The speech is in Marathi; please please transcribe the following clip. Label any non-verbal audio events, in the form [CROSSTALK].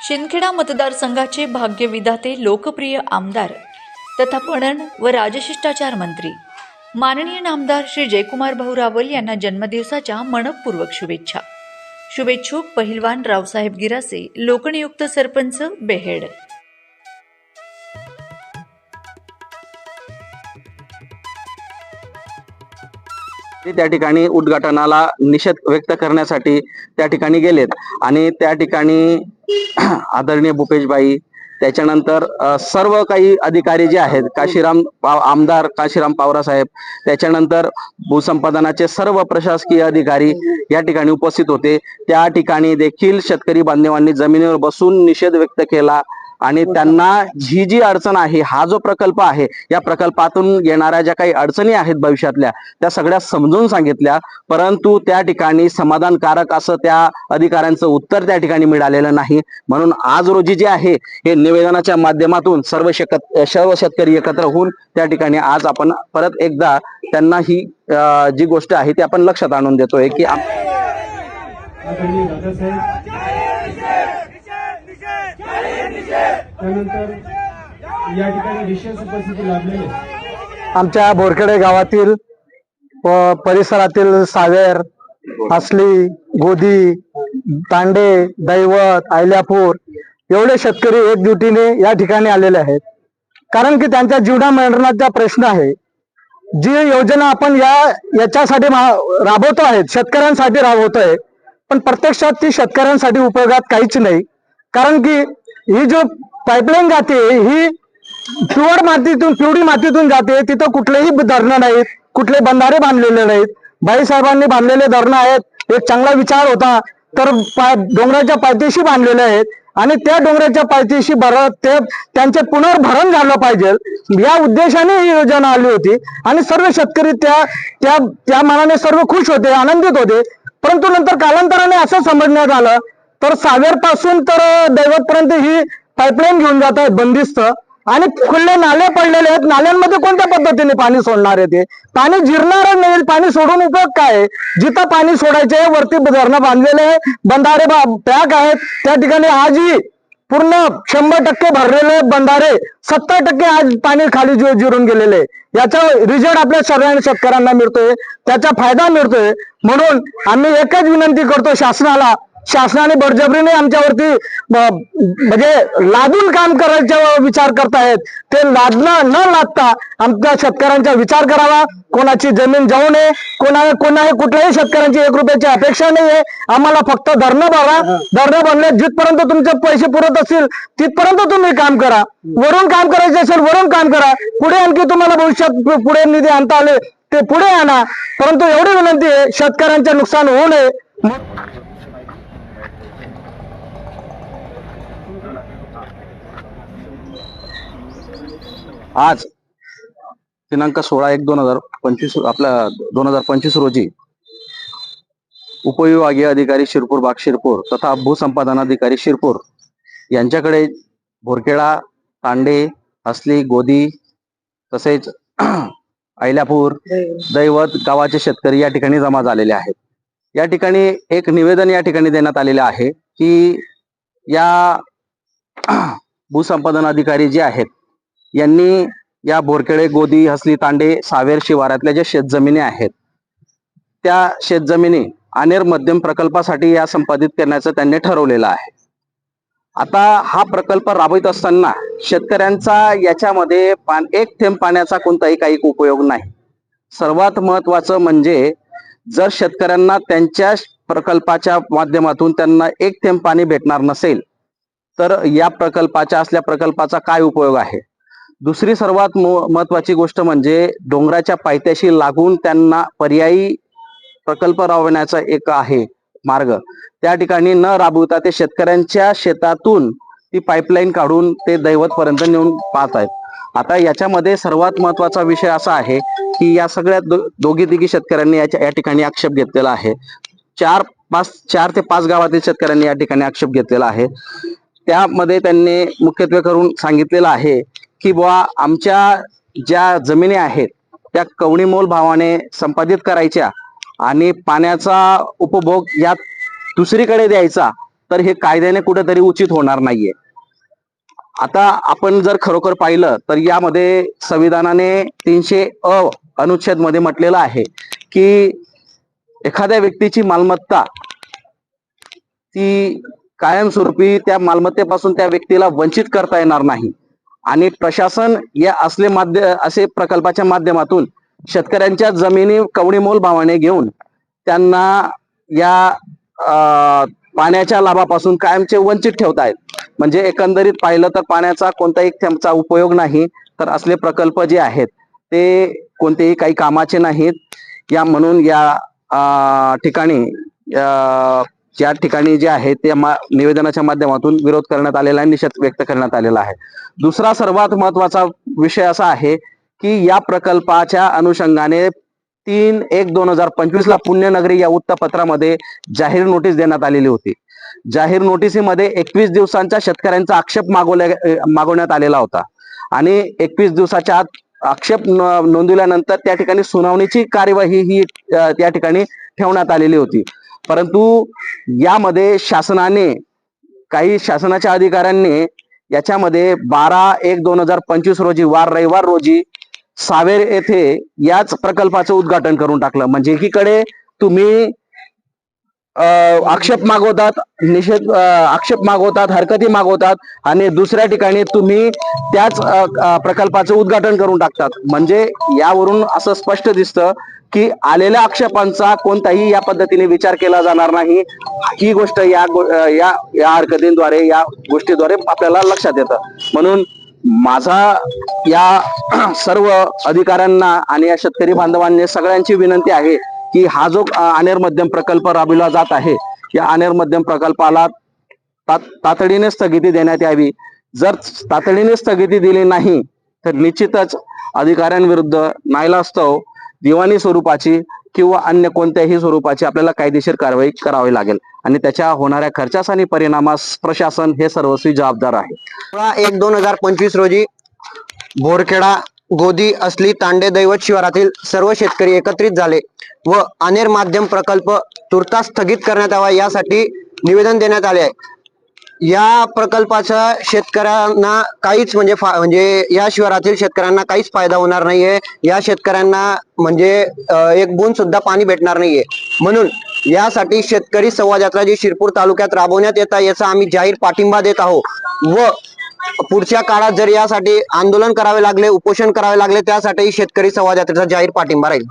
शिंदखेडा मतदारसंघाचे भाग्यविधाते लोकप्रिय आमदार तथा पणन व राजशिष्टाचार मंत्री. माननीय नामदार श्री जयकुमार भाऊ रावल यांना जन्मदिवसाच्या मनपूर्वक शुभेच्छा. शुभेच्छुक पहिलवान रावसाहेब गिरासे लोकनियुक्त सरपंच बेहेड. ते त्या ठिकाणी उद्घाटनाला निषेध व्यक्त करण्यासाठी त्या ठिकाणी गेलेत. आणि त्या ठिकाणी [CLEARS THROAT] आदरणीय भूपेशबाई त्याच्यानंतर सर्व काही अधिकारी जे आहेत काशीराम पाव- आमदार काशीराम पावरा साहेब त्याच्यानंतर भूसंपादनाचे सर्व प्रशासकीय अधिकारी या ठिकाणी उपस्थित होते. त्या ठिकाणी देखील शेतकरी बांधवांनी जमिनीवर बसून निषेध व्यक्त केला. आणि त्यांना ही. जी अडचण आहे हा जो प्रकल्प आहे या प्रकल्पातून येणाऱ्या ज्या काही अडचणी आहेत भविष्यातल्या त्या सगळ्या समजून सांगितल्या. परंतु त्या ठिकाणी समाधानकारक असं त्या अधिकाऱ्यांचं उत्तर त्या ठिकाणी मिळालेलं नाही. म्हणून आज रोजी जे आहे हे निवेदनाच्या माध्यमातून सर्व शेकत सर्व शेतकरी एकत्र होऊन त्या ठिकाणी आज आपण परत एकदा त्यांना ही अं, जी गोष्ट आहे ती आपण लक्षात आणून देतोय की त्यानंतर या ठिकाणी विशेष उपस्थिती लाभलेली आमच्या बोरखेडे गावातील व परिसरातील सावेर असली गोदी तांडे दैवत आयल्यापूर एवढे शेतकरी एकजुटीने या ठिकाणी आलेले आहेत. कारण की त्यांच्या जीवनामरणाचा प्रश्न आहे. जी योजना आपण या याच्यासाठी मा- राबवतो आहेत शेतकऱ्यांसाठी राबवतोय पण प्रत्यक्षात ती शेतकऱ्यांसाठी उपयोगात काहीच नाही. कारण की ही जो पाईपलाईन जाते ही पिवळ मातीतून पिवळी मातीतून जाते तिथं कुठलेही धरणं नाहीत कुठले बंधारे बांधलेले नाहीत. बाईसाहेबांनी बांधलेले धरणं आहेत एक चांगला विचार होता तर पा- डोंगराच्या पायथ्याशी बांधलेले आहेत. आणि त्या डोंगराच्या पायथ्याशी भरत ते त्यांचे पुनर्भरण झालं पाहिजे. या उद्देशाने ही योजना आली होती. आणि सर्व शेतकरी त्या त्या त्या मनाने सर्व खुश होते आनंदित होते. परंतु नंतर कालांतराने असं समजण्यात आलं तर सागरपासून तर दैवतपर्यंत ही पाईपलाईन घेऊन जात आहेत बंदिस्त. आणि खुले नाले पडलेले आहेत. नाल्यांमध्ये कोणत्या पद्धतीने पाणी सोडणार आहे ते? पाणी जिरणार नाही. पाणी सोडून उपयोग काय आहे? जिथं पाणी सोडायचे वरती धरणं बांधलेले आहे बंधारे पॅक आहेत. त्या ठिकाणी आजही पूर्ण शंभर टक्के भरलेले बंधारे. सत्तर टक्के आज पाणी खाली जिरून गेलेले याचा रिझल्ट आपल्या सर्व शेतकऱ्यांना मिळतोय. त्याचा फायदा मिळतोय. म्हणून आम्ही एकच विनंती करतो शासनाला शासनाने बळजबरीने आमच्यावरती म्हणजे लादून काम करायचा विचार करतायत. ते लादणं न लादता आमच्या शेतकऱ्यांचा विचार करावा. कोणाची जमीन जाऊ नये. कोणा कोणाही कुठल्याही शेतकऱ्यांची एक रुपयाची अपेक्षा नाहीये. आम्हाला फक्त धरणं भरा. धरणं भरले जिथपर्यंत तुमचे पैसे पुरत असतील तिथपर्यंत तुम्ही काम करा. वरून काम करायचे असेल वरून काम करा. पुढे आणखी तुम्हाला भविष्यात पुढे निधी आणता आले ते पुढे आणा. परंतु एवढी विनंती आहे शेतकऱ्यांचे नुकसान होऊ नये. आज दिनांक सोळा एक दोन हजार पंचवीस आपल्या दोन हजार पंचवीस रोजी उपविभागीय अधिकारी शिरपूर बाग शिरपूर तथा भूसंपादन अधिकारी शिरपूर यांच्याकडे भोरखेडा तांडे हसली गोदी तसेच [CLEARS THROAT] अहिल्यापूर दैवत गावाचे शेतकरी या ठिकाणी जमा झालेले आहेत. या ठिकाणी एक निवेदन या ठिकाणी देण्यात आलेले आहे की या [CLEARS THROAT] भूसंपादन अधिकारी जे आहेत यांनी या बोरखेडे गोदी हसली तांडे सावेर शिवारातल्या ज्या शेतजमिनी आहेत त्या शेतजमिनी अनेर मध्यम प्रकल्पासाठी या संपादित करण्याचं त्यांनी ठरवलेलं आहे. आता हा प्रकल्प राबवित असताना शेतकऱ्यांचा याच्यामध्ये पान एक थेंब पाण्याचा कोणताही काही उपयोग नाही. सर्वात महत्वाचं म्हणजे जर शेतकऱ्यांना त्यांच्या प्रकल्पाच्या माध्यमातून त्यांना एक थेंब पाणी भेटणार नसेल तर या प्रकल्पाच्या असल्या प्रकल्पाचा काय उपयोग आहे? दुसरी सर्वात मो- महत्वाची गोष्ट म्हणजे डोंगराच्या पायथ्याशी लागून त्यांना पर्यायी प्रकल्प राबवण्याचा एक आहे मार्ग. त्या ठिकाणी न राबवता ते शेतकऱ्यांच्या शेतातून ती पाईपलाईन काढून ते दैवतपर्यंत नेऊन पाहत आहेत. आता याच्यामध्ये सर्वात महत्त्वाचा विषय असा आहे की या सगळ्या दो, दोघी तिघी शेतकऱ्यांनी याच्या या ठिकाणी आक्षेप घेतलेला आहे. चार पाच चार ते पाच गावातील शेतकऱ्यांनी या ठिकाणी आक्षेप घेतलेला आहे. त्यामध्ये त्यांनी मुख्यत्वे करून सांगितलेलं आहे की बुवा आमच्या ज्या जमिनी आहेत त्या कवणीमोल भावाने संपादित करायच्या आणि पाण्याचा उपभोग या दुसरीकडे द्यायचा तर हे कायद्याने कुठेतरी उचित होणार नाहीये. आता आपण जर खरोखर पाहिलं तर यामध्ये संविधानाने तीनशे अ अनुच्छेदमध्ये म्हटलेलं आहे की एखाद्या व्यक्तीची मालमत्ता ती कायमस्वरूपी त्या मालमत्तेपासून त्या व्यक्तीला वंचित करता येणार नाही. आणि प्रशासन या असले माध्य असे प्रकल्पाच्या माध्यमातून शेतकऱ्यांच्या जमिनी कवडी मोल भावाने घेऊन त्यांना या पाण्याच्या लाभापासून कायमचे वंचित ठेवतायत. म्हणजे एकंदरीत पाहिलं तर पाण्याचा कोणताही थेंबचा उपयोग नाही तर असले प्रकल्प जे आहेत ते कोणतेही काही कामाचे नाहीत. या म्हणून या ठिकाणी ज्या ठिकाणी जे आहे ते मा- निवेदनाच्या माध्यमातून विरोध करण्यात आलेला आहे निषेध व्यक्त करण्यात आलेला आहे. दुसरा सर्वात महत्त्वाचा विषय असा आहे की या प्रकल्पाच्या अनुषंगाने तीन एक दोन हजार पंचवीस ला पुण्यनगरी या वृत्तपत्रामध्ये जाहीर नोटीस देण्यात आलेली होती. जाहीर नोटिसीमध्ये एकवीस दिवसांचा शेतकऱ्यांचा आक्षेप मागवल्या मागवण्यात आलेला होता. आणि एकवीस दिवसाच्या आत आक्षेप न- नोंदवल्यानंतर त्या ठिकाणी सुनावणीची कार्यवाही ही त्या ठिकाणी ठेवण्यात आलेली होती. परंतु यामध्ये शासनाने काही शासनाच्या अधिकाऱ्यांनी याच्यामध्ये बारा एक दोन हजार पंचवीस रोजी वार रविवार रोजी सावेर येथे याच प्रकल्पाचं उद्घाटन करून टाकलं. म्हणजे एकीकडे तुम्ही अं, आक्षेप मागवतात निषेध आक्षेप मागवतात हरकती मागवतात आणि दुसऱ्या ठिकाणी तुम्ही त्याच प्रकल्पाचं उद्घाटन करून टाकतात. म्हणजे यावरून असं स्पष्ट दिसतं की आलेल्या आक्षेपांचा कोणताही या पद्धतीने विचार केला जाणार नाही. ही गोष्ट या गो- या या हरकतींद्वारे या गोष्टीद्वारे आपल्याला लक्षात येतं. म्हणून माझा या [CLEARS THROAT] सर्व अधिकाऱ्यांना आणि या शेतकरी बांधवांनी सगळ्यांची विनंती आहे की हा जो अनेर मध्यम प्रकल्प राबविला जात आहे या अनेर मध्यम प्रकल्पाला तात- तातडीने स्थगिती देण्यात यावी. जर तातडीने स्थगिती दिली नाही तर निश्चितच अधिकाऱ्यांविरुद्ध नाईलास्तव दिवाणी स्वरूपाची किंवा अन्य कोणत्याही स्वरूपाची आपल्याला कायदेशीर कारवाई करावी लागेल. आणि त्याच्या होणाऱ्या खर्चास आणि परिणामास प्रशासन हे सर्वस्वी जबाबदार आहे. सोळा एक दोन हजार पंचवीस रोजी भोरखेडा गोदी असली तांडे दैवत शिवारातील सर्व शेतकरी एकत्रित झाले व अनेर माध्यम प्रकल्प तुर्तास स्थगित करण्यात यावा यासाठी निवेदन देण्यात आले आहे. या प्रकल्पाचा शेतकऱ्यांना काहीच म्हणजे फा- म्हणजे या शिवारातील शेतकऱ्यांना काहीच फायदा होणार नाहीये. या शेतकऱ्यांना म्हणजे एक बूंद सुद्धा पाणी भेटणार नाहीये. म्हणून यासाठी शेतकरी संवाद यात्रा जी शिरपूर तालुक्यात राबवण्यात येत आहे याचा आम्ही जाहीर पाठिंबा देत आहोत. व पुढच्या काळात जर यासाठी आंदोलन करावे लागले उपोषण करावे लागले त्यासाठी शेतकरी संवाद यात्रेचा जाहीर पाठिंबा राहील.